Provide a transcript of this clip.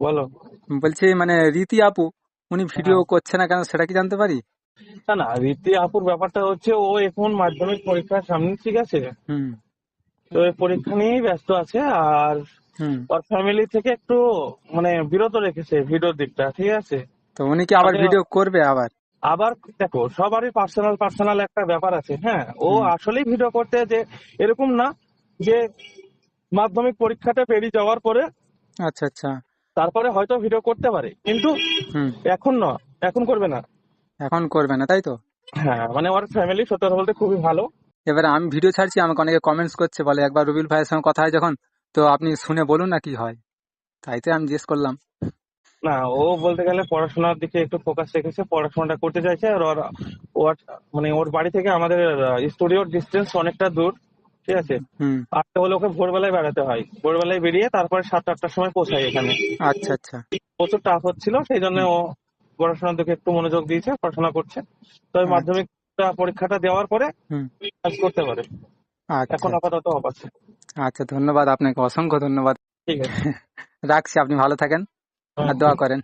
বলো। বলছি মানে রীতি আপু উনি ভিডিও করছে না কেন সেটা কি জানতে পারি? না না রীতি আপুর ব্যাপারটা হচ্ছে ও এখন মাধ্যমিক পরীক্ষার সামনে ঠিক আছে? হুম। তো এই পরীক্ষা নিয়েই ব্যস্ত আছে আর হুম। ওর ফ্যামিলি থেকে একটু মানে বিরত রেখেছে ভিডিওর দিকটা ঠিক আছে? তো উনি কি আবার ভিডিও করবে আবার? আবার দেখো সবারই পার্সোনাল পার্সোনাল একটা ব্যাপার আছে হ্যাঁ? ও আসলেই ভিডিও করতে যে এরকম না যে মাধ্যমিক পরীক্ষাটা পেরিয়ে যাওয়ার পরে আচ্ছা আচ্ছা। তারপরে হয়তো ভিডিও করতে পারে। কিন্তু হুম। এখন না এখন করবে না। এখন করবে না তাই তো? হ্যাঁ মানে ওর ফ্যামিলি সত্যি কথা বলতে খুবই ভালো। এবারে আমি ভিডিও ছাড়ছি আমাকে অনেকে কমেন্টস করছে বলে একবার রবিউল ভাইয়ের সঙ্গে কথা হয় যখন তো আপনি শুনে বলুন না কি হয়। তাই তো আমি জিজ্ঞেস করলাম। না ও বলতে গেলে পড়াশোনার দিকে একটু ফোকাস রেখেছে পড়াশোনাটা করতে চাইছে আর ওর মানে ওর বাড়ি থেকে আমাদের স্টুডিওর ডিস্টেন্স অনেকটা দূর। ঠিক আছে? হুম। আটটা হলে ওকে ভোরবেলায় বেড়াতে হয়। ভোরবেলায় বেরিয়ে তারপরে সাতটা আটটার সময় পৌঁছায় এখানে। আচ্ছা আচ্ছা। প্রচুর টাফ হচ্ছিল সেই জন্য ও পড়াশোনার দিকে একটু মনোযোগ দিয়েছে পড়াশোনা করছে। তবে আচ্ছা। মাধ্যমিক পরীক্ষাটা দেওয়ার পরে হুম। কাজ করতে পারে। আচ্ছা। এখন আপাতত অফ আছে। আচ্ছা ধন্যবাদ আপনাকে অসংখ্য ধন্যবাদ। ঠিক আছে। রাখছি আপনি ভালো থাকেন। আর দোয়া করেন।